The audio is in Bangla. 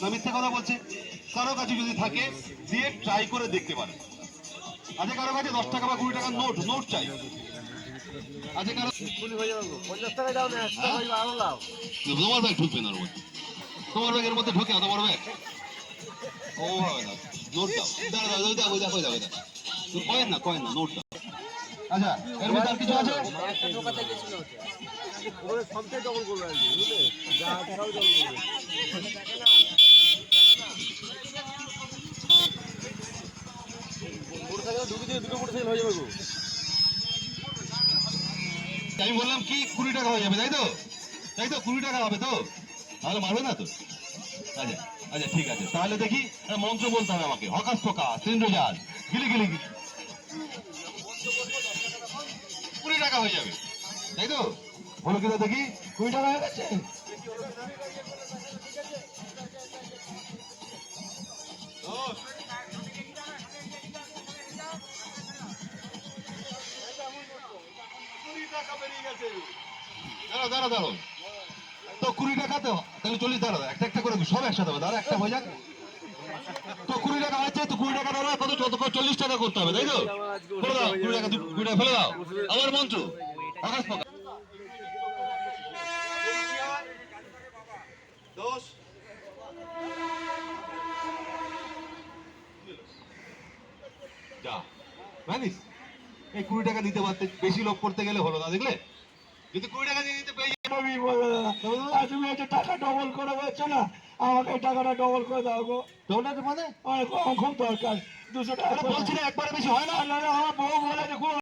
না মিথ্যা কথা বলছে। কারও কাছে যদি থাকে দিয়ে ট্রাই করে দেখতে পারে। আজকে কারও কাছে দশ টাকা বা কুড়ি টাকার নোট নোট চাই। আজকে কারও হয়ে গো। পঞ্চাশ টাকা দাও না আরও লাও তোমার ব্যাগ ঢুকবে না তোমার ব্যাগের মধ্যে ঢোকে অত বড় ব্যাগ ও হবে না নোট দাও দাঁড়া দেখো দেখো কয়েন না কয়েন না নোট আচ্ছা কিছু আছে? ওরে সবটাই ডবল করবে আর কি বুঝলে হয়ে যাবে গো আমি বললাম কি কুড়ি টাকা হয়ে যাবে তাই তো তাই তো কুড়ি টাকা হবে তো তাহলে মারবে না তো আচ্ছা আচ্ছা ঠিক আছে। তাহলে দেখি মন্ত্র বলতে হবে আমাকে। হকাশ পোকা সিন্দ্রজাল গিলি গিলি গিলি। কুড়ি টাকা হয়ে যাবে। তাই তো? বলো কিনা দেখি, কুড়ি টাকা হয়ে গেছে। দাঁড়াও দাঁড়াও দাঁড়াও। তো কুড়ি টাকা তো তাহলে চল্লিশ দাঁড়াও একটা একটা করে সব একসাথে হবে দাঁড়া একটা হয়ে যাক। তো কুড়ি টাকা হয়েছে তো কুড়ি টাকা দাঁড়া কত কত চল্লিশ টাকা করতে হবে তাই তো? ফেলে দাও কুড়ি টাকা কুড়ি টাকা ফেলে দাও। আবার মন্ত্র আকাশ পাকা। দোষ। যা জানিস? এই কুড়ি টাকা দিতে পারতে বেশি লোক করতে গেলে হলো না দেখলে? যদি কুড়ি টাকা দিয়ে দিতে পেয়ে আমি বলে দাদা তুমি একটা টাকা ডবল করে বলছো না? আমাকে টাকাটা ডবল করে দাও গো। ডোনার মানে? খুব- দরকার দুশো টাকা বলছি না একবারে বেশি হয় না। আমার বউ বলে খুব